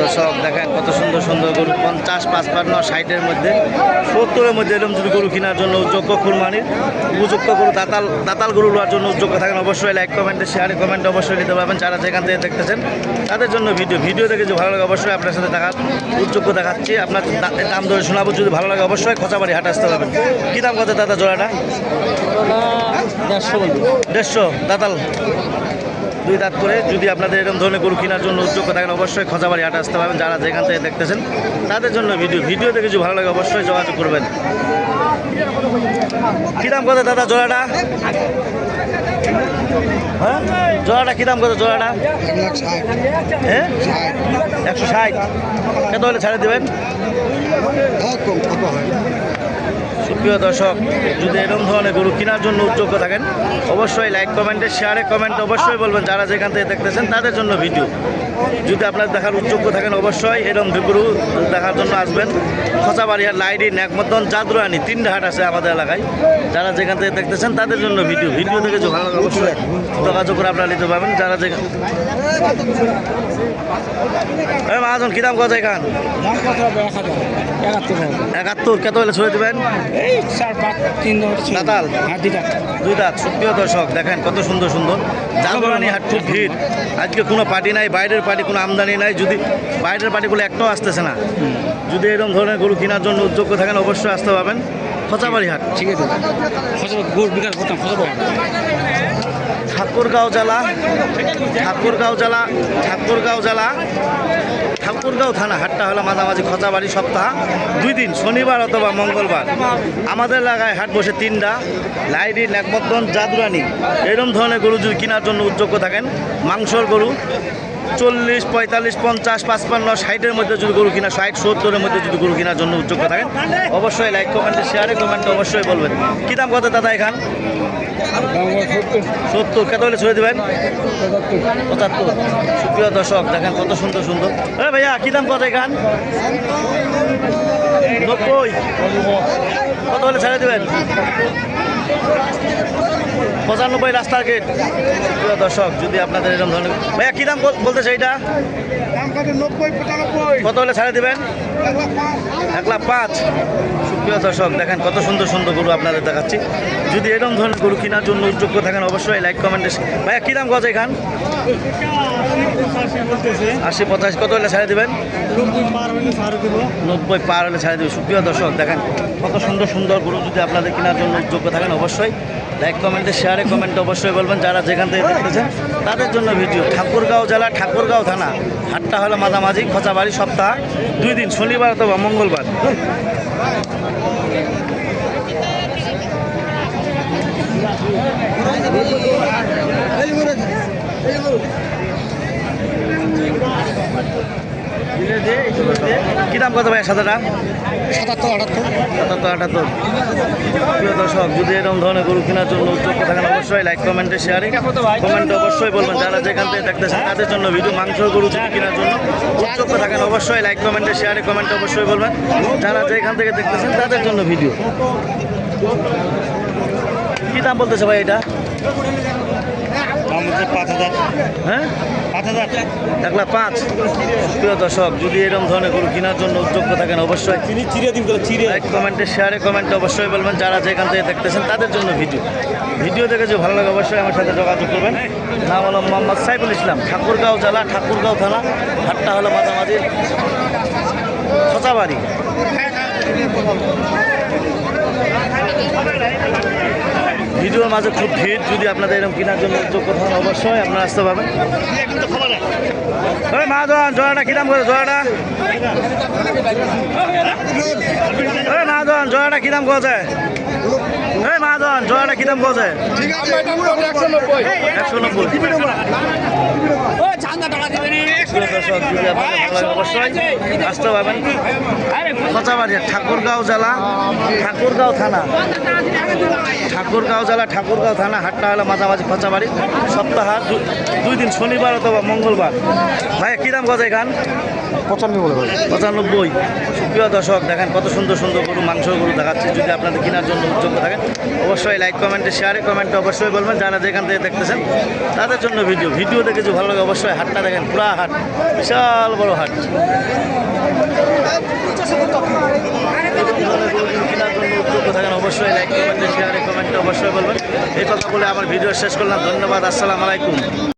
দর্শক দেখেন কত সুন্দর সুন্দর গরু পঞ্চাশ পাঁচপান্ন ষাটের মধ্যে সত্তরের মধ্যে এরকম যদি গরু কেনার জন্য যোগ্য কুরবানির উপযুক্ত গরু দাতাল দাতাল গরু নেওয়ার জন্য যোগ্য থাকেন অবশ্যই লাইক কমেন্টে শেয়ারে কমেন্ট অবশ্যই নিতে পারবেন। যারা যেখান থেকে দেখতেছেন তাদের জন্য ভিডিও ভিডিও দেখে যদি ভালো লাগে অবশ্যই আপনার সাথে দেখা উদ্যোগ্য দেখাচ্ছি। আপনার দাম ধরে শোনাবো যদি ভালো লাগে অবশ্যই খোঁচাবাড়ি হাট আসতে পারবেন। কী দাম কত দাদা জোড়াটা? দেড়শো দাতাল। দুই দাঁত করে যদি আপনাদের এরকম ধরনের গরু কেনার জন্য উদ্যোগ থাকেন, অবশ্যই খোঁজাবাড়ি হাটে আসতে পারবেন। যারা যেখান থেকে দেখতেছেন, তাদের জন্য ভিডিও ভিডিও দেখে যদি ভালো লাগে, অবশ্যই যোগাযোগ করবেন। কী দাম কত দাদা জোড়াটা? হ্যাঁ? জোড়াটা কী দাম কত জোড়াটা? হ্যাঁ? একশো ষাট। কত হলে ছাড়ে দেবেন? সুপ্রিয় দর্শক, যদি এরকম ধরনের গরু কেনার জন্য উদ্যোগ্য থাকেন, অবশ্যই লাইক কমেন্টে শেয়ারে কমেন্ট অবশ্যই বলবেন যারা যেখান থেকে দেখতেছেন, তাদের জন্য ভিডিও যদি আপনার দেখার উদ্যোগ্য থাকেন, অবশ্যই এরকম গরু দেখার জন্য আসবেন। খোঁচাবাড়িয়া লাইডি ন্যাকমদন চাঁদুরানি তিনটা হাট আছে আমাদের এলাকায়। যারা যেখান থেকে দেখতেছেন, তাদের জন্য ভিডিও ভিডিও দেখে যে ভালো লাগে অবশ্যই যোগাযোগ করে আপনারা নিতে পারবেন, যারা যেখান মহাজন, কী দাম কথা এখান? একাত্তর কত হলে ছড়ে দেবেন? এই চার পাঁচ তিন হচ্ছে দাতাল? দুই দাঁত। সুপ্রিয় দর্শক দেখেন কত সুন্দর সুন্দর। জালগোড়ানি হাট খুব ভিড়। আজকে কোনো পার্টি নাই বাইরের পার্টি কোনো আমদানি নাই। যদি বাইরের পার্টিগুলো একটাও আসতেছে না যদি এরকম ধরনের গরু কেনার জন্য উদ্যোগ থাকেন অবশ্যই আসতে পারবেন। খোঁচাবাড়ি হাট। ঠিক আছে। ফসল বিকাশ করতাম ঠাকুরগাঁও জেলা ঠাকুরগাঁও জেলা ঠাকুরগাঁও জেলা। ঠাকুরগাঁও থানা, হাটটা হলো মাঝামাঝি খচাবাড়ি সপ্তাহ। দুই দিন, শনিবার অথবা মঙ্গলবার। আমাদের এলাকায় হাট বসে তিনটা। লাইডি ন্যাকমদ্দন জাদুরানি। এরম ধরনের গরু যদি কেনার জন্য উদ্যোগ্য থাকেন, মাংসর গরু চল্লিশ, পঁয়তাল্লিশ, পঞ্চাশ, পাঁচপান্ন, ষাটের মধ্যে যদি গরু কিনা, ষাট, সত্তরের মধ্যে যদি গরু কেনার জন্য উদ্যোগ্য থাকেন, অবশ্যই লাইক কমেন্টে শেয়ারে কমেন্টে অবশ্যই বলবেন। কী দাম কত দাদা এখান? সত্তর, কত হলে ছুঁয়ে দেবেন? পঁচাত্তর। সুপ্রিয় দর্শক, দেখেন কত সুন্দর সুন্দর। হ্যাঁ ভাইয়া, কী দাম কত এখান? নব্বই। কত হলে ছেড়ে দেবেন? পঁচানব্বই রাস্তার গেট প্রিয় দর্শক যদি আপনাদের এরকম ধরনের ভাইয়া কী দাম বলতে চাই এটা কত হলে ছাড়ে দেবেন? এক লাখ পাঁচ। সুপ্রিয় দর্শক, দেখেন কত সুন্দর সুন্দর গরু আপনাদের দেখাচ্ছি। যদি এরকম ধরনের গরু কেনার জন্য উদ্যোগ্য থাকেন, অবশ্যই লাইক, কমেন্টে ভাইয়া, কী দাম গজ এখান আশি পঁচাশি, কত হলে ছেড়ে দেবেন? নব্বই পার হলে ছেড়ে দেবে সুপ্রিয় দর্শক, দেখেন কত সুন্দর সুন্দর গরু যদি আপনাদের কেনার জন্য যোগ্য থাকেন, অবশ্যই লাইক, কমেন্টে, শেয়ারে, কমেন্টে অবশ্যই বলবেন। যারা যেখান থেকে দেখতেছেন, তাদের জন্য ভিডিও। ঠাকুরগাঁও জেলা, ঠাকুরগাঁও থানা। হাটটা হলো মাঝামাঝি খোঁচা বাড়ি সপ্তাহ দুই দিন শনিবার অথবা মঙ্গলবার। কী দাম কত ভাই সাদাটা? সাতাত্তর আটাত্তর। সাতাত্তর আটাত্তর। প্রিয় দর্শক যদি এরকম ধরনের গরু কেনার জন্য উদ্যোগ থাকেন অবশ্যই লাইক কমেন্টে শেয়ারে কমেন্টে অবশ্যই বলবেন যারা যেখান থেকে দেখতেছেন তাদের জন্য ভিডিও মাংস গরু যদি কেনার জন্য উদ্যোগ থাকেন অবশ্যই লাইক কমেন্টে শেয়ারে কমেন্টে অবশ্যই বলবেন। যারা যেখান থেকে দেখতেছেন তাদের জন্য ভিডিও কী দাম বলতেছে ভাই এটা? দাম হচ্ছে পাঁচ হাজার। হ্যাঁ? এক লাখ পাঁচ। প্রিয় দর্শক যদি এরকম ধরনের গরু কেনার জন্য উদ্যোগ থাকেন অবশ্যই লাইক কমেন্টে শেয়ারে কমেন্টে অবশ্যই বলবেন। যারা যেখান থেকে দেখতেছেন তাদের জন্য ভিডিও ভিডিও দেখে যে ভালো লাগে অবশ্যই আমার সাথে যোগাযোগ করবেন। নাম হলো মোহাম্মদ সাইফুল ইসলাম ঠাকুরগাঁও জেলা ঠাকুরগাঁও থানা হাটটা হলো মাঝামাঝি খোঁচাবাড়ি। ভিডিওর মাঝে খুব ভিড়, যদি আপনাদের এরকম কেনার জন্য যোগ্য হন অবশ্যই আপনারা আসতে পারবেন। ওই মাহাজন জোড়াটা কী দাম করে, জোড়াটা? ওই মাহাজন জোড়াটা কী দাম করেছে? এই মাহাজন জোড়াটা কী দাম করেছে একশো নব্বই। অবশ্যই। আসতে পারবেন। খোঁচাবাড়ি ঠাকুরগাঁও জেলা ঠাকুরগাঁও থানা। ঠাকুরগাঁও জেলা ঠাকুরগাঁও থানা হাটটা হলো মাঝামাঝি খোঁচাবাড়ি। সপ্তাহ দুই দিন শনিবার অথবা মঙ্গলবার। ভাই কী দাম গজাই খান পঁচানব্বই পঁচানব্বই। সুপ্রিয় দর্শক, দেখেন কত সুন্দর সুন্দর গরু মাংস গরু দেখাচ্ছি। যদি আপনাদের কেনার জন্য উদ্যোগ থাকেন, অবশ্যই লাইক কমেন্টে শেয়ারে কমেন্টে অবশ্যই বলবেন। যারা যেখান থেকে দেখতেছেন, তাদের জন্য ভিডিও ভিডিও দেখে ভালো লাগে, অবশ্যই হাটটা দেখেন, পুরা হাট, বিশাল বড় হাট। কেনার থাকেন, অবশ্যই লাইক কমেন্টে শেয়ারে কমেন্টে অবশ্যই বলবেন। এই কথা বলে আমার ভিডিও শেষ করলাম। ধন্যবাদ, আসসালামু আলাইকুম।